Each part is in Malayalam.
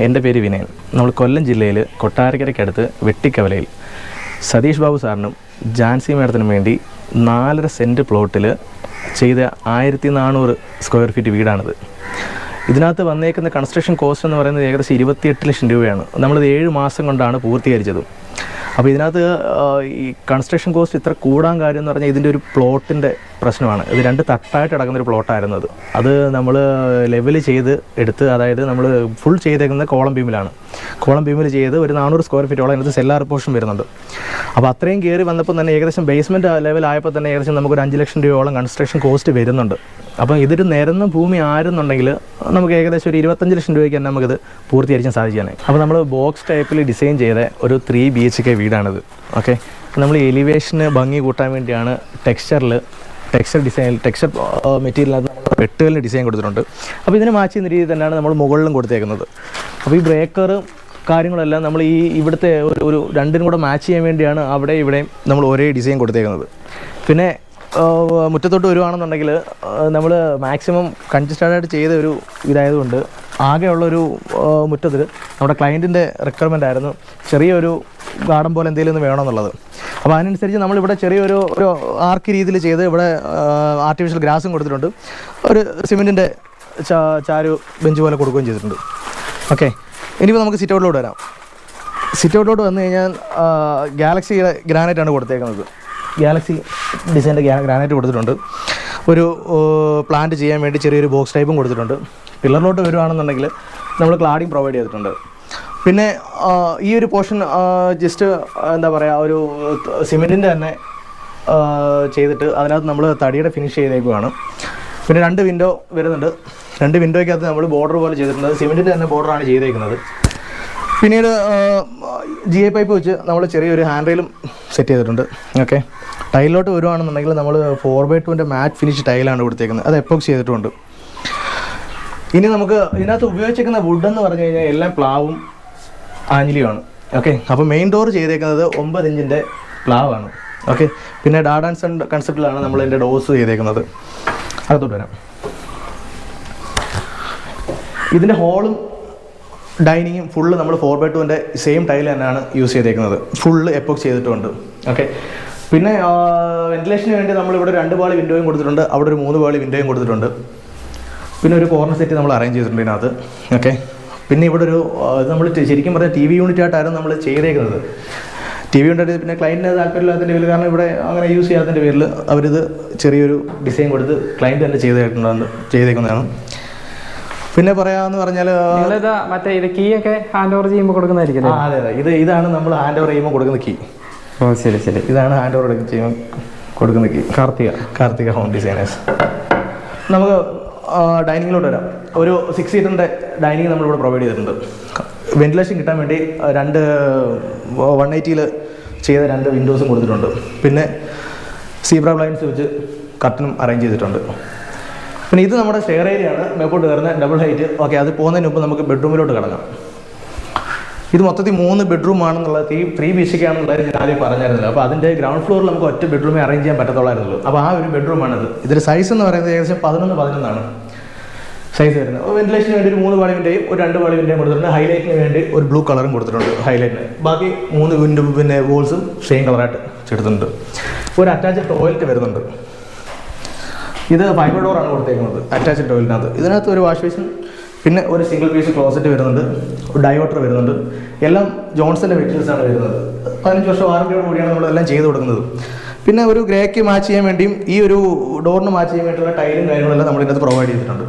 എന്റെ പേര് വിനയൻ. നമ്മൾ കൊല്ലം ജില്ലയിൽ കൊട്ടാരക്കരയ്ക്കടുത്ത് വെട്ടിക്കവലയിൽ സതീഷ് ബാബു സാറിനും ജാൻസി മേഡത്തിനും വേണ്ടി നാലര സെന്റ് പ്ലോട്ടിൽ ചെയ്ത ആയിരത്തി നാനൂറ് സ്ക്വയർ ഫീറ്റ് വീടാണിത്. ഇതിനകത്ത് വന്നേക്കുന്ന കൺസ്ട്രക്ഷൻ കോസ്റ്റ് എന്ന് പറയുന്നത് ഏകദേശം ഇരുപത്തിയെട്ട് ലക്ഷം രൂപയാണ്. നമ്മളിത് ഏഴ് മാസം കൊണ്ടാണ് പൂർത്തീകരിച്ചത്. അപ്പോൾ ഇതിനകത്ത് ഈ കൺസ്ട്രക്ഷൻ കോസ്റ്റ് ഇത്ര കൂടാൻ കാര്യം എന്ന് പറഞ്ഞാൽ ഇതിന്റെ ഒരു പ്ലോട്ടിന്റെ പ്രശ്നമാണ്. ഇത് രണ്ട് തട്ടായിട്ട് കിടക്കുന്ന ഒരു പ്ലോട്ടായിരുന്നു അത്. അത് നമ്മൾ ലെവൽ ചെയ്ത് എടുത്ത് അതായത് നമ്മൾ ഫുൾ ചെയ്തേക്കുന്നത് കോളം ബീമിലാണ് കോളം ബീമിൽ ചെയ്ത് ഒരു നാനൂറ് സ്ക്വയർ ഫീറ്റോളം അതിനകത്ത് സെല്ലാർ പോർഷൻ വരുന്നുണ്ട്. അപ്പോൾ അത്രയും കയറി വന്നപ്പോൾ തന്നെ ഏകദേശം ബേസ്മെന്റ് ലെവൽ ആയപ്പോൾ തന്നെ ഏകദേശം നമുക്കൊരു അഞ്ച് ലക്ഷം രൂപയോളം കൺസ്ട്രക്ഷൻ കോസ്റ്റ് വരുന്നുണ്ട്. അപ്പം ഇതൊരു നിരന്ന ഭൂമി ആയിരുന്നുണ്ടെങ്കിൽ നമുക്ക് ഏകദേശം ഒരു ഇരുപത്തഞ്ച് ലക്ഷം രൂപയ്ക്ക് തന്നെ നമുക്കിത് പൂർത്തീകരിക്കാൻ സാധിക്കുകയാണ് അപ്പോൾ നമ്മൾ ബോക്സ് ടൈപ്പിൽ ഡിസൈൻ ചെയ്ത ഒരു ത്രീ ബി എച്ച് കെ വീടാണിത്. ഓക്കെ? നമ്മൾ എലിവേഷന് ഭംഗി കൂട്ടാൻ വേണ്ടിയാണ് ടെക്സ്ചറിൽ ടെക്സ്ചർ ഡിസൈനിൽ ടെക്സ്ചർ മെറ്റീരിയലിനകത്ത് നമ്മൾ വെട്ടുകളിൽ ഡിസൈൻ കൊടുത്തിട്ടുണ്ട്. അപ്പോൾ ഇതിന് മാച്ച് ചെയ്യുന്ന രീതിയിൽ തന്നെയാണ് നമ്മൾ മുകളിലും കൊടുത്തേക്കുന്നത്. അപ്പോൾ ഈ ബ്രേക്കർ കാര്യങ്ങളെല്ലാം നമ്മൾ ഈ ഇവിടുത്തെ ഒരു ഒരു രണ്ടിനും കൂടെ മാച്ച് ചെയ്യാൻ വേണ്ടിയാണ് അവിടെ ഇവിടെയും നമ്മൾ ഒരേ ഡിസൈൻ കൊടുത്തേക്കുന്നത്. പിന്നെ മുറ്റത്തോട്ട് വരുവാണെന്നുണ്ടെങ്കിൽ നമ്മൾ മാക്സിമം കൺജസ്റ്റഡ് ആയിട്ട് ചെയ്ത ഒരു ഇതായതുകൊണ്ട് ആകെയുള്ളൊരു മുറ്റത്തിൽ നമ്മുടെ ക്ലയന്റിന്റെ റിക്വയർമെന്റ് ആയിരുന്നു ചെറിയൊരു ഗാർഡൻ പോലെ എന്തെങ്കിലും വേണമെന്നുള്ളത്. അപ്പോൾ അതിനനുസരിച്ച് നമ്മളിവിടെ ചെറിയൊരു ഒരു ആർക്ക് രീതിയിൽ ചെയ്ത് ഇവിടെ ആർട്ടിഫിഷ്യൽ ഗ്രാസും കൊടുത്തിട്ടുണ്ട്. ഒരു സിമെന്റിന്റെ ചാരു ബെഞ്ച് പോലെ കൊടുക്കുകയും ചെയ്തിട്ടുണ്ട്. ഓക്കെ ഇനിയിപ്പോൾ നമുക്ക് സിറ്റ് ഔട്ടിലോട്ട് വരാം. സിറ്റ് ഔട്ടിലോട്ട് വന്നു കഴിഞ്ഞാൽ ഗാലക്സിയുടെ ഗ്രാനൈറ്റാണ് കൊടുത്തേക്കുന്നത്. ഗാലക്സി ഡിസൈന്റെ ഗ്രാനൈറ്റ് കൊടുത്തിട്ടുണ്ട്. ഒരു പ്ലാന്റ് ചെയ്യാൻ വേണ്ടി ചെറിയൊരു ബോക്സ് ടൈപ്പും കൊടുത്തിട്ടുണ്ട്. പില്ലറിലോട്ട് വരുവാണെന്നുണ്ടെങ്കിൽ നമ്മൾ ക്ലാഡിങ് പ്രൊവൈഡ് ചെയ്തിട്ടുണ്ട്. പിന്നെ ഈ ഒരു പോർഷൻ ജസ്റ്റ് എന്താ പറയുക ഒരു സിമെന്റിന്റെ തന്നെ ചെയ്തിട്ട് അതിനകത്ത് നമ്മൾ തടിയുടെ ഫിനിഷ് ചെയ്തേക്കുവാണ്. പിന്നെ രണ്ട് വിൻഡോ വരുന്നുണ്ട്. രണ്ട് വിൻഡോയ്ക്കകത്ത് നമ്മൾ ബോർഡർ പോലെ ചെയ്തിട്ടുണ്ട്. സിമെന്റിന്റെ തന്നെ ബോർഡറാണ് ചെയ്തേക്കുന്നത്. പിന്നീട് ജി ഐ പൈപ്പ് വെച്ച് നമ്മൾ ചെറിയൊരു ഹാൻഡ് റെയിലും സെറ്റ് ചെയ്തിട്ടുണ്ട്. ഓക്കെ ടൈലിലോട്ട് വരുവാണെന്നുണ്ടെങ്കിൽ നമ്മൾ ഫോർ ബൈ ടുവിന്റെ മാറ്റ് ഫിനിഷ് ടൈലാണ് കൊടുത്തേക്കുന്നത്. അത് എപ്പോക്സ് ചെയ്തിട്ടുണ്ട്. ഇനി നമുക്ക് ഇതിനകത്ത് ഉപയോഗിച്ചിരിക്കുന്ന വുഡ് എന്ന് പറഞ്ഞു കഴിഞ്ഞാൽ എല്ലാം പ്ലാവും ആഞ്ഞിലിയുമാണ്. ഓക്കെ അപ്പോൾ മെയിൻ ഡോർ ചെയ്തേക്കുന്നത് ഒമ്പത് ഇഞ്ചിന്റെ പ്ലാവാണ്. ഓക്കെ പിന്നെ ഡാഡ് ആൻഡ് സൺ കൺസെപ്റ്റിലാണ് നമ്മൾ എന്റെ ഡോസ് ചെയ്തേക്കുന്നത്. അകത്തോട്ട് വരാം. ഇതിന്റെ ഹോളും ഡൈനിങ്ങും ഫുള്ള് നമ്മൾ ഫോർ ബൈ ടുവിന്റെ സെയിം ടൈൽ തന്നെയാണ് യൂസ് ചെയ്തേക്കുന്നത്. ഫുള്ള് എപ്പോക്സ് ചെയ്തിട്ടുണ്ട്. ഓക്കെ പിന്നെ വെന്റിലേഷന് വേണ്ടി നമ്മൾ ഇവിടെ രണ്ട് പാളി വിൻഡോയും കൊടുത്തിട്ടുണ്ട്. അവിടെ ഒരു മൂന്ന് പാളി വിൻഡോയും കൊടുത്തിട്ടുണ്ട്. പിന്നെ ഒരു കോർണർ സെറ്റ് നമ്മൾ അറേഞ്ച് ചെയ്തിട്ടുണ്ട് ഇതിനകത്ത്. ഓക്കെ പിന്നെ ഇവിടെ ഒരു നമ്മൾ ശരിക്കും പറഞ്ഞാൽ ടി വി യൂണിറ്റ് ആയിട്ടായിരുന്നു നമ്മൾ ചെയ്തേക്കുന്നത്. ടി വി ഉണ്ടായിട്ട് പിന്നെ ക്ലയന്റിന് താല്പര്യമില്ലാത്തതിന്റെ പേരിൽ കാരണം ഇവിടെ അങ്ങനെ യൂസ് ചെയ്യാത്തതിന്റെ പേരിൽ അവരിത് ചെറിയൊരു ഡിസൈൻ കൊടുത്ത് ക്ലയന്റ് തന്നെ ചെയ്തേക്കുന്നതാണ് ചെയ്തേക്കുന്നതാണ്. പിന്നെ പറയാമെന്ന് പറഞ്ഞാൽ മറ്റേ ഇത് കീ ഒക്കെ ഹാൻഡ് ഓവർ ചെയ്യുമ്പോൾ കൊടുക്കുന്നതായിരിക്കും അതെ അതെ. ഇത് ഇതാണ് നമ്മൾ ഹാൻഡ് ഓവർ ചെയ്യുമ്പോൾ കൊടുക്കുന്ന കീ. ഓ ശരി ശരി. ഇതാണ് ഹാൻഡ് ഓവർ ചെയ്യുമ്പോൾ കൊടുക്കുന്ന key. Karthika. Karthika home designers നമുക്ക് ഡൈനിങ്ങിലോട്ട് വരാം. ഒരു സിക്സ് സീറ്ററിന്റെ ഡൈനിങ് നമ്മളിവിടെ പ്രൊവൈഡ് ചെയ്തിട്ടുണ്ട്. വെന്റിലേഷൻ കിട്ടാൻ വേണ്ടി രണ്ട് വൺ എയ്റ്റിയിൽ ചെയ്ത രണ്ട് വിൻഡോസും കൊടുത്തിട്ടുണ്ട്. പിന്നെ സീബ്ര ബ്ലൈൻസ് വെച്ച് കർട്ടനും അറേഞ്ച് ചെയ്തിട്ടുണ്ട്. പിന്നെ ഇത് നമ്മുടെ ഷെയർ ഏരിയ ആണ്. മേപ്പോട്ട് കയറുന്ന ഡബിൾ ഹൈറ്റ് ഓക്കെ അത് പോകുന്നതിന് മുമ്പ് നമുക്ക് ബെഡ്റൂമിലോട്ട് കിടക്കാം. ഇത് മൊത്തത്തിൽ മൂന്ന് ബെഡ്റൂം ആണെന്നുള്ളത് ഈ ത്രീ ബി സി ആണെന്നുള്ളത് ഞാൻ ആദ്യം പറഞ്ഞായിരുന്നല്ലോ. അപ്പോൾ അതിന്റെ ഗ്രൗണ്ട് ഫ്ലോറിൽ നമുക്ക് ഒറ്റ ബെഡ്റൂമേ അറേഞ്ച് ചെയ്യാൻ പറ്റത്തുള്ളായിരുന്നുള്ളൂ. അപ്പോൾ ആ ഒരു ബെഡ്റൂമാണിത് ഇതിന്റെ സൈസ് എന്ന് പറയുന്നത് ഏകദേശം പതിനൊന്ന് പതിനൊന്നാണ്. സൈസ് വരുന്നത്. അപ്പോൾ വെന്റിലേഷന് വേണ്ടി ഒരു മൂന്ന് വളവിന്റെയും ഒരു രണ്ട് വളവിന്റെയും കൊടുത്തിട്ടുണ്ട്. ഹൈലൈറ്റിന് വേണ്ടി ഒരു ബ്ലൂ കളറും കൊടുത്തിട്ടുണ്ട് ഹൈലൈറ്റിന് ബാക്കി മൂന്ന് വിൻഡോ പിന്നെ വോൾസും സെയിം കളറായിട്ട് ചെയ്തിട്ടുണ്ട് ഒരു അറ്റാച്ച്ഡ് ടോയ്ലറ്റ് വരുന്നുണ്ട്. ഇത് ഫൈബർ ഡോറാണ് കൊടുത്തേക്കുന്നത് അറ്റാച്ച്ഡ് ടോയ്ലറ്റിനകത്ത് ഇതിനകത്ത് ഒരു വാഷ് ബേസിൻ പിന്നെ ഒരു സിംഗിൾ പീസ് ക്ലോസറ്റ് വരുന്നുണ്ട് ഒരു ഡയോട്ടർ വരുന്നുണ്ട്. എല്ലാം ജോൺസന്റെ മെറ്റീരിയൽസ് ആണ് വരുന്നത്. പതിനഞ്ച് വർഷം വാറന്റിയോട് കൂടിയാണ് നമ്മളെല്ലാം ചെയ്ത് കൊടുക്കുന്നത്. പിന്നെ ഒരു ഗ്രേക്ക് മാച്ച് ചെയ്യാൻ വേണ്ടിയും ഈ ഒരു ഡോറിന് മാച്ച് ചെയ്യാൻ വേണ്ടിയിട്ടുള്ള ടൈലും കാര്യങ്ങളെല്ലാം നമ്മൾ ഇതിനകത്ത് പ്രൊവൈഡ് ചെയ്തിട്ടുണ്ട്.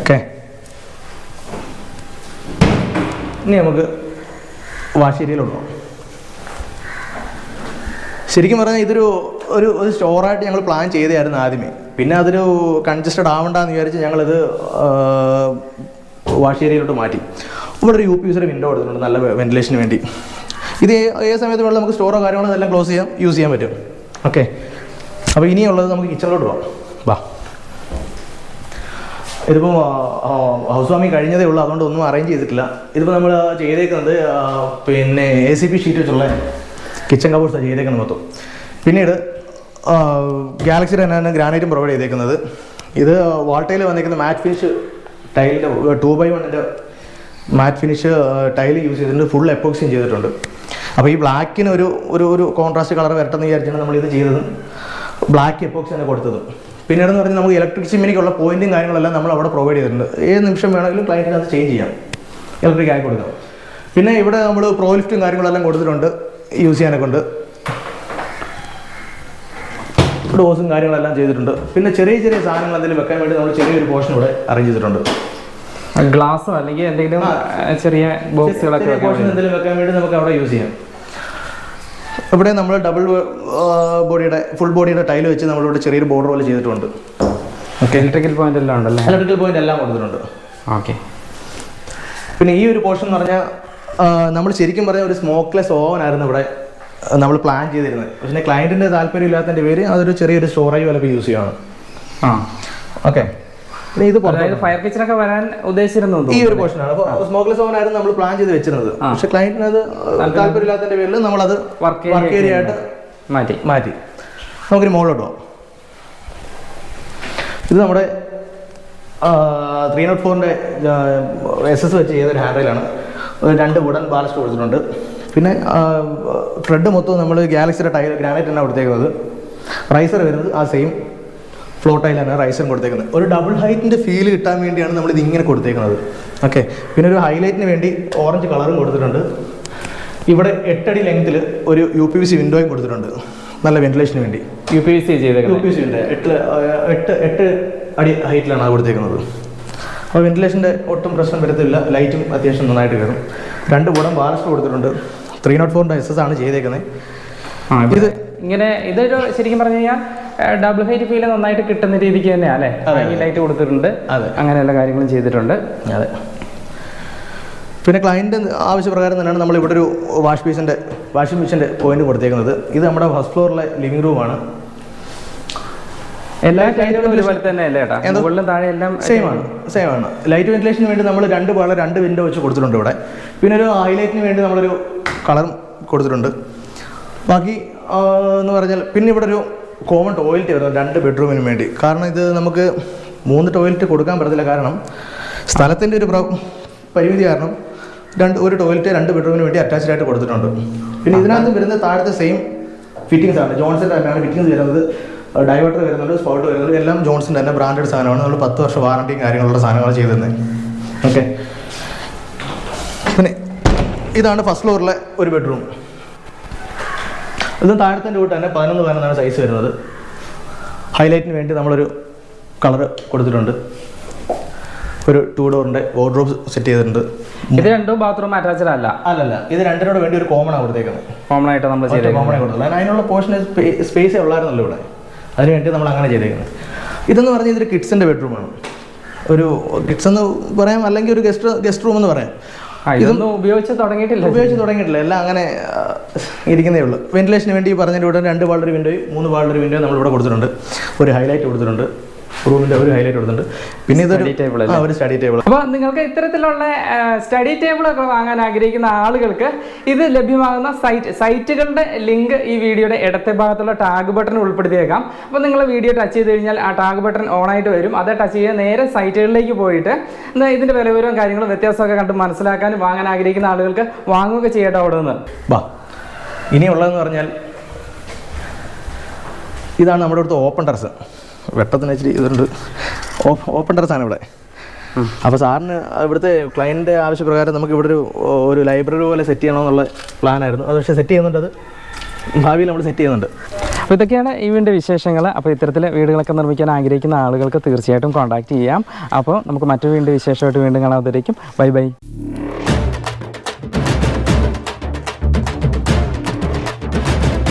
ഓക്കെ ഇനി നമുക്ക് വാഷ് ഏരിയയിലുണ്ടോ ശരിക്കും പറഞ്ഞാൽ ഇതൊരു ഒരു ഒരു സ്റ്റോറായിട്ട് ഞങ്ങൾ പ്ലാൻ ചെയ്തായിരുന്നു ആദ്യമേ. പിന്നെ അതൊരു കൺജസ്റ്റഡ് ആവണ്ടെന്ന് വിചാരിച്ച് ഞങ്ങളിത് വാഷ് ഏരിയയിലോട്ട് മാറ്റി. ഇവിടെ ഒരു യു പി യൂസർ വിൻഡോ കൊടുത്തിട്ടുണ്ട് നല്ല വെന്റിലേഷന് വേണ്ടി. ഇത് ഏത് സമയത്ത് വേണമെങ്കിൽ നമുക്ക് സ്റ്റോറോ കാര്യങ്ങളോ എല്ലാം ക്ലോസ് ചെയ്യാം യൂസ് ചെയ്യാൻ പറ്റും. ഓക്കെ അപ്പോൾ ഇനിയുള്ളത് നമുക്ക് കിച്ചണിലോട്ട് പോവാം. വാ. ഇതിപ്പോൾ ഹൗസ് വാമി കഴിഞ്ഞതേ ഉള്ളൂ അതുകൊണ്ട് ഒന്നും അറേഞ്ച് ചെയ്തിട്ടില്ല. ഇതിപ്പോൾ നമ്മൾ ചെയ്തേക്കുന്നത് പിന്നെ എ സി പി ഷീറ്റ് വെച്ചുള്ള കിച്ചൺ കബോർഡ്സാണ് ചെയ്തേക്കുന്നത് മൊത്തം. പിന്നീട് ഗാലക്സിയുടെ തന്നെയാണ് ഗ്രാനൈറ്റും പ്രൊവൈഡ് ചെയ്തേക്കുന്നത്. ഇത് വാൾട്ടയിൽ വന്നിരിക്കുന്ന മാറ്റ് ഫിനിഷ് ടൈലിന്റെ ടൂ ബൈ വണ്ണിന്റെ മാറ്റ് ഫിനിഷ് ടൈൽ യൂസ് ചെയ്തിട്ടുണ്ട്. ഫുൾ എപ്പോക്സിയും ചെയ്തിട്ടുണ്ട്. അപ്പോൾ ഈ ബ്ലാക്കിന് ഒരു ഒരു ഒരു കോൺട്രാസ്റ്റ് കളർ വരട്ടെന്ന് വിചാരിച്ചാണ് നമ്മൾ ഇത് ചെയ്തത്. ബ്ലാക്ക് എപ്പോക്സി തന്നെ കൊടുത്തത്. പിന്നീട് എന്ന് പറഞ്ഞാൽ നമുക്ക് ഇലക്ട്രിക് ചിമ്മിനിക്കുള്ള പോയിന്റും കാര്യങ്ങളെല്ലാം നമ്മൾ അവിടെ പ്രൊവൈഡ് ചെയ്തിട്ടുണ്ട്. ഏത് നിമിഷം വേണമെങ്കിലും ക്ലയന്റിന് അത് ചേഞ്ച് ചെയ്യാം. ഇലക്ട്രിക് ആയി കൊടുക്കാം. പിന്നെ ഇവിടെ നമ്മൾ പ്രോലിഫ്റ്റും കാര്യങ്ങളെല്ലാം കൊടുത്തിട്ടുണ്ട്. യൂസ് ചെയ്യാനൊക്കെ ഉണ്ട്. ഡോസും കാര്യങ്ങളെല്ലാം ചെയ്തിട്ടുണ്ട്. പിന്നെ ചെറിയ ചെറിയ സാധനങ്ങൾ എന്തെങ്കിലും വെക്കാൻ വേണ്ടി നമ്മൾ ചെറിയൊരു പോർഷൻ ഇവിടെ അറേഞ്ച് ചെയ്തിട്ടുണ്ട്. ഗ്ലാസ്സോ അല്ലെങ്കിൽ എന്തെങ്കിലും ചെറിയ ബോക്സുകളൊക്കെ എന്തെങ്കിലും വെക്കാൻ വേണ്ടി നമുക്ക് അവിടെ യൂസ് ചെയ്യാം. ഇവിടെ നമ്മൾ ഡബിൾ ബോഡിയുടെ ഫുൾ ബോഡിയുടെ ടൈൽ വെച്ച് നമ്മളിവിടെ ചെറിയൊരു ബോർഡർ പോലെ ചെയ്തിട്ടുണ്ട്. ഓക്കെ ഇലക്ട്രിക്കൽ പോയിന്റ് എല്ലാം ഉണ്ടല്ലേ? ഇലക്ട്രിക്കൽ പോയിന്റ് എല്ലാം കൊടുത്തിട്ടുണ്ട്. ഓക്കെ പിന്നെ ഈ ഒരു പോർഷൻ എന്ന് പറഞ്ഞാൽ നമ്മൾ ശരിക്കും പറഞ്ഞാൽ ഒരു സ്മോക്ക്ലെസ് ഓവൻ ആയിരുന്നു ഇവിടെ. നമ്മൾ പ്ലാൻ ചെയ്തിരുന്നത്. പക്ഷേ ക്ലയന്റിന്റെ താല്പര്യം ഇല്ലാത്തതിന്റെ പേര് അതൊരു ചെറിയൊരു സ്റ്റോറേജ് പോലൊക്കെ യൂസ് ചെയ്യാണ് ആ. ഓക്കെ ഇത് ഫയർ പിച്ചറൊക്കെ വരാൻ ഉദ്ദേശിച്ചിരുന്നു ഈ ഒരു പോർഷനാണ് അപ്പോൾ സ്മോക്ക്ലെസ് ഓവൻ ആയിരുന്നു നമ്മൾ പ്ലാൻ ചെയ്ത് വെച്ചിരുന്നത്. പക്ഷെ ക്ലയന്റിന് അത് താല്പര്യമില്ലാത്തതിന്റെ പേരിൽ നമ്മളത് വർക്ക് വർക്ക് ഏരിയ ആയിട്ട് മാറ്റി. മാറ്റി. നമുക്കൊരു മുകളിലോട്ട് പോകാം ഇത് നമ്മുടെ ത്രീ നോട്ട് ഫോറിന്റെ എസ് എസ് വെച്ച് ചെയ്തൊരു ഹാൻഡിലാണ് രണ്ട് വുഡൻ ബാലസ്റ്റ് കൊടുത്തിട്ടുണ്ട്. പിന്നെ ത്രെഡ് മൊത്തം നമ്മൾ ഗാലക്സിയുടെ ടൈൽ ഗ്രാനൈറ്റ് തന്നെ കൊടുത്തേക്കുന്നത്. റൈസർ വരുന്നത് ആ സെയിം ഫ്ലോ ടൈലാണ് റൈസറും കൊടുത്തേക്കുന്നത്. ഒരു ഡബിൾ ഹൈറ്റിന്റെ ഫീൽ കിട്ടാൻ വേണ്ടിയാണ് നമ്മൾ ഇതിങ്ങനെ ഇങ്ങനെ കൊടുത്തേക്കുന്നത്. ഓക്കെ പിന്നെ ഒരു ഹൈലൈറ്റിന് വേണ്ടി ഓറഞ്ച് കളറും കൊടുത്തിട്ടുണ്ട്. ഇവിടെ എട്ടടി ലെങ്ത്തിൽ ഒരു യു പി വി സി വിൻഡോയും കൊടുത്തിട്ടുണ്ട്. നല്ല വെന്റിലേഷന് വേണ്ടി. U P V C U P V C ഉണ്ട്. എട്ട് എട്ട് എട്ട് അടി ഹൈറ്റിലാണ് അത് കൊടുത്തേക്കുന്നത്. അപ്പോൾ വെന്റിലേഷന്റെ ഒട്ടും പ്രശ്നം വരത്തില്ല. ലൈറ്റും അത്യാവശ്യം നന്നായിട്ട് കയറും രണ്ട് കൂടം ബാലസ്റ്റ് കൊടുത്തിട്ടുണ്ട്. ത്രീ നോട്ട് ഫോറിന്റെ എസ് എസ് ആണ് ചെയ്തേക്കുന്നത് ഇത് ഇങ്ങനെ ഇതൊരു ശരിക്കും പറഞ്ഞു കഴിഞ്ഞാൽ ഡബിൾ ഹൈറ്റ് ഫീൽ നന്നായിട്ട് കിട്ടുന്ന രീതിക്ക് തന്നെയാണ് അല്ലേ? ലൈറ്റ് കൊടുത്തിട്ടുണ്ട്. അങ്ങനെയുള്ള അങ്ങനെ കാര്യങ്ങളും ചെയ്തിട്ടുണ്ട്. അതെ. പിന്നെ ക്ലയന്റ് ആവശ്യപ്രകാരം തന്നെയാണ് നമ്മൾ ഇവിടെ ഒരു വാഷ് ബേസിന്റെ വാഷിംഗ് മെഷീന്റെ പോയിന്റ് കൊടുത്തേക്കുന്നത്. ഇത് നമ്മുടെ ഫസ്റ്റ് ഫ്ലോറിലെ ലിവിംഗ് റൂമാണ് എല്ലാ ടൈലുകളും ഒരുപോലെ തന്നെ അല്ലേ ഏട്ടാ? മുകളിലും താഴെ എല്ലാം സെയിം ആണ് സെയിം ആണ്. ലൈറ്റ് വെന്റിലേഷന് വേണ്ടി നമ്മൾ രണ്ട് പാള രണ്ട് വിൻഡോ വെച്ച് കൊടുത്തിട്ടുണ്ട് ഇവിടെ. പിന്നെ ഒരു ഹൈലൈറ്റിന് വേണ്ടി നമ്മളൊരു കളർ കൊടുത്തിട്ടുണ്ട്. ബാക്കി എന്ന് പറഞ്ഞാൽ പിന്നെ ഇവിടെ ഒരു കോമൺ ടോയ്ലറ്റ് വരുന്നത് രണ്ട് ബെഡ്റൂമിന് വേണ്ടി. കാരണം ഇത് നമുക്ക് മൂന്ന് ടോയ്ലറ്റ് കൊടുക്കാൻ പറ്റത്തില്ല. കാരണം സ്ഥലത്തിന്റെ ഒരു പരിമിതി കാരണം രണ്ട് ഒരു ടോയ്ലറ്റ് രണ്ട് ബെഡ്റൂമിന് വേണ്ടി അറ്റാച്ച്ഡ് ആയിട്ട് കൊടുത്തിട്ടുണ്ട്. പിന്നെ ഇതിനകത്ത് വരുന്ന താഴത്തെ സെയിം ഫിറ്റിങ്സ് ആണ്. ജോൺസൺ തന്നെയാണ് ഫിറ്റിങ്സ് വരുന്നത്. ഡൈവേർട്ടർ വരുന്നുണ്ട് സ്പോട്ട് വരുന്നുണ്ട്. എല്ലാം ജോൺസൺ തന്നെ ബ്രാൻഡഡ് സാധനമാണ്. നമ്മൾ പത്ത് വർഷം വാറണ്ടിയും കാര്യങ്ങളുള്ള സാധനങ്ങൾ ചെയ്തിരുന്നത്. ഓക്കെ ഇതാണ് ഫസ്റ്റ് ഫ്ലോറിലെ ഒരു ബെഡ്റൂം ഇതും താഴത്തിന്റെ കൂട്ട് തന്നെ പതിനൊന്ന് പതിനൊന്നാണ് സൈസ് വരുന്നത്. ഹൈലൈറ്റിന് വേണ്ടി നമ്മളൊരു കളർ കൊടുത്തിട്ടുണ്ട്. ഒരു ടൂ ഡോറിന്റെ വാർഡ്രോബ് സെറ്റ് ചെയ്തിട്ടുണ്ട്. ഇത് രണ്ടും ബാത്റൂം അറ്റാച്ച്ഡ് അല്ല. അല്ലല്ല ഇത് രണ്ടിനോട് വേണ്ടി ഒരു കോമൺ ആണ് കൊടുത്തേക്കുന്നത്. കോമൺ ആയിട്ട് നമ്മൾ ചെയ്തേക്കുന്നത്. കോമൺ കൊടുത്തത്. അതിനുള്ള പോർഷൻ സ്പേസേ ഉള്ളായിരുന്നല്ലോ ഇവിടെ. അതിന് വേണ്ടി നമ്മൾ അങ്ങനെ ചെയ്തേക്കുന്നത്. ഇതെന്ന് പറഞ്ഞാൽ ഇതൊരു കിഡ്സിന്റെ ബെഡ്റൂമാണ് ഒരു കിഡ്സ് എന്ന് പറയാം അല്ലെങ്കിൽ ഒരു ഗസ്റ്റ് ഗസ്റ്റ് റൂം എന്ന് പറയാം. ഇതൊന്നും ഉപയോഗിച്ച് തുടങ്ങിയിട്ടില്ല ഉപയോഗിച്ച് തുടങ്ങിയിട്ടില്ല. എല്ലാം അങ്ങനെ ഇരിക്കുന്നേ ഉള്ളൂ. വെന്റിലേഷന് വേണ്ടി പറഞ്ഞതിന്റെ രണ്ട് വാളുടെ വിൻഡോയും മൂന്ന് വാളുടെ വിൻഡോയും നമ്മളിവിടെ കൊടുത്തിട്ടുണ്ട്. ഒരു ഹൈലൈറ്റ് കൊടുത്തിട്ടുണ്ട്. റൂമിന്റെ ഒരു ഹൈലൈറ്റ് കൊടുത്തിട്ടുണ്ട്. പിന്നെ ഇതൊരു ടേബിൾ ആ ഒരു സ്റ്റഡി ടേബിൾ അപ്പോൾ നിങ്ങൾക്ക് ഇത്തരത്തിലുള്ള സ്റ്റഡി ടേബിൾ ഒക്കെ വാങ്ങാൻ ആഗ്രഹിക്കുന്ന ആളുകൾക്ക് ഇത് ലഭ്യമാകുന്ന സൈറ്റ് സൈറ്റുകളുടെ ലിങ്ക് ഈ വീഡിയോയുടെ ഇടത്തെ ഭാഗത്തുള്ള ടാഗ് ബട്ടൺ ഉൾപ്പെടുത്തിയേക്കാം. അപ്പോൾ നിങ്ങൾ വീഡിയോ ടച്ച് ചെയ്ത് കഴിഞ്ഞാൽ ആ ടാഗ് ബട്ടൺ ഓൺ ആയിട്ട് വരും. അത് ടച്ച് ചെയ്ത് നേരെ സൈറ്റുകളിലേക്ക് പോയിട്ട് ഇതിന്റെ വില വിലവിവരവും കാര്യങ്ങളും വ്യത്യാസമൊക്കെ കണ്ട് മനസ്സിലാക്കാനും വാങ്ങാൻ ആഗ്രഹിക്കുന്ന ആളുകൾക്ക് വാങ്ങുകയൊക്കെ ചെയ്യട്ടെ അവിടെ നിന്ന്. ബാ ഇനിയുള്ളതെന്ന് പറഞ്ഞാൽ ഇതാണ് നമ്മുടെ അടുത്ത് ഓപ്പൺ ടെറസ് വെട്ടത്തിന് ഇച്ചിരി ഇതുണ്ട്. ഓപ്പൺ ടെറസാണ് ഇവിടെ. അപ്പോൾ സാറിന് ഇവിടുത്തെ ക്ലയന്റ് ആവശ്യപ്രകാരം നമുക്ക് ഇവിടെ ഒരു ഒരു ലൈബ്രറി പോലെ സെറ്റ് ചെയ്യണമെന്നുള്ള പ്ലാനായിരുന്നു അത് പക്ഷേ സെറ്റ് ചെയ്യുന്നുണ്ട് അത്. ഭാവിയിൽ നമ്മൾ സെറ്റ് ചെയ്യുന്നുണ്ട്. അപ്പോൾ ഇതൊക്കെയാണ് ഈ വീടിന്റെ വിശേഷങ്ങൾ അപ്പോൾ ഇത്തരത്തിൽ വീടുകളൊക്കെ നിർമ്മിക്കാൻ ആഗ്രഹിക്കുന്ന ആളുകൾക്ക് തീർച്ചയായിട്ടും കോൺടാക്റ്റ് ചെയ്യാം. അപ്പോൾ നമുക്ക് മറ്റൊരു വീടിന്റെ വിശേഷമായിട്ട് വീണ്ടും കാണാതിരിക്കും ബൈ ബൈ.